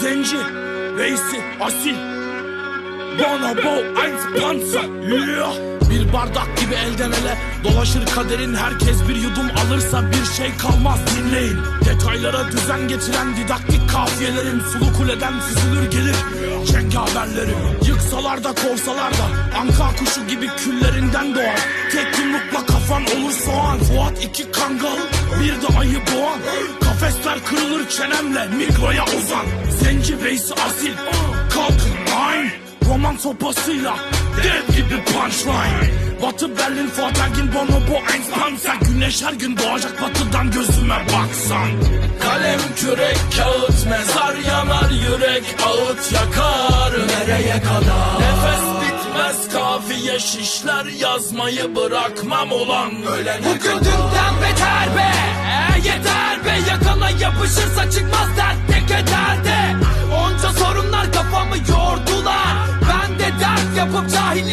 Zenci, reisi, asil. Bonobo, eins Panzer yeah. Bir bardak gibi elden ele Dolaşır kaderin. Herkes bir yudum alırsa Bir şey kalmaz dinleyin. Detaylara düzen getiren didaktik kafiyelerim. Sulu kuleden süzülür gelir Cengaverlerim. Yıksalar da kovsalar da Anka kuşu gibi küllerinden doğar. Tek yumrukla kafan olur soğan. Fuat iki kangal bir de ayı boğan. Kafesler kırılır çenemle mikroya uzan Reisi asil Kalkın nine Roman sopasıyla dev gibi punchline. Batı Berlin, Fuat Ergin, Bonobo, Eins Panzer Güneş her gün doğacak batıdan gözüme baksan. Kalem, kürek, kağıt, mezar yanar Yürek, ağıt yakar. Nereye kadar? Nefes bitmez kafiye şişler Yazmayı bırakmam olan ölene Bugün dünden beter be. e, Yeter be yakana yapışırsa çıkmaz dert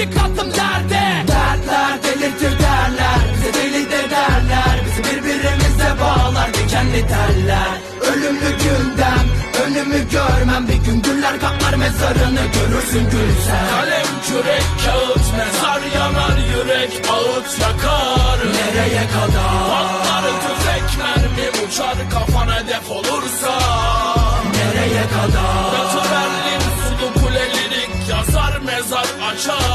cahillik attım derde. Dertler delirtir derler. Bize deli de derler. Bizi birbirimize bağlar. Dikenli teller. Ölümlü gündem Önümü görmem. Bir gün güller kaplar mezarını görürsün gülsen. Kalem, kürek, kağıt, mezar yanar Yürek, ağıt yakar. Nereye kadar? Patlar tüfek mermi uçar kafan hedef olursa. Nereye kadar? Batı Berlin sulu kule lirik yazar mezar açar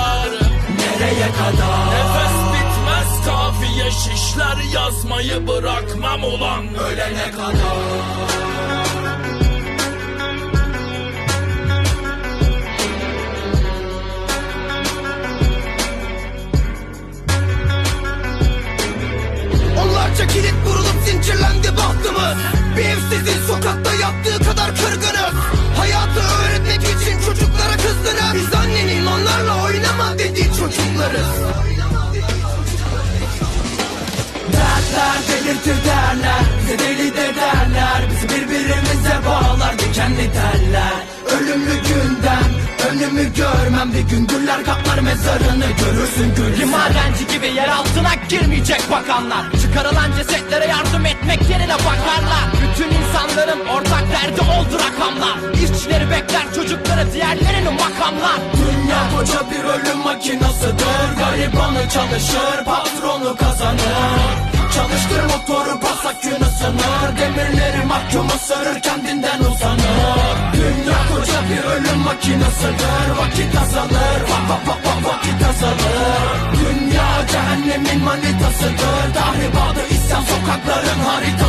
Nereye kadar. Nefes bitmez kafiye şişler yazmayı bırakmam ulan ölene kadar. Onlarca kilit vurulup zincirlendi bahtımız Bir çocuklarız Dertler delirtir derler Bize deli de derler Bizi birbirimize bağlar dikenli teller. Ölümlü gündem Önümü görmem bir gün güller kaplar mezarını görürsün gül. Bir madenci gibi yer altına girmeyecek bakanlar. Çıkarılan cesetlere yardım etmek yerine bakarlar. Bütün insanların ortak derdi oldu rakamlar. İşçileri bekler çocukları diğerlerini makamlar. Dünya koca bir ölüm Garibanı çalışır patronu kazanır. Çalıştır motoru basak gün ısınır Demirleri mahkum ısırır kendinden uzanır. Dünya koca bir ölüm makinasıdır Vakit azalır va va va va vakit azalır. Dünya cehennemin manitasıdır. Tahribatı isyan sokakların haritasıdır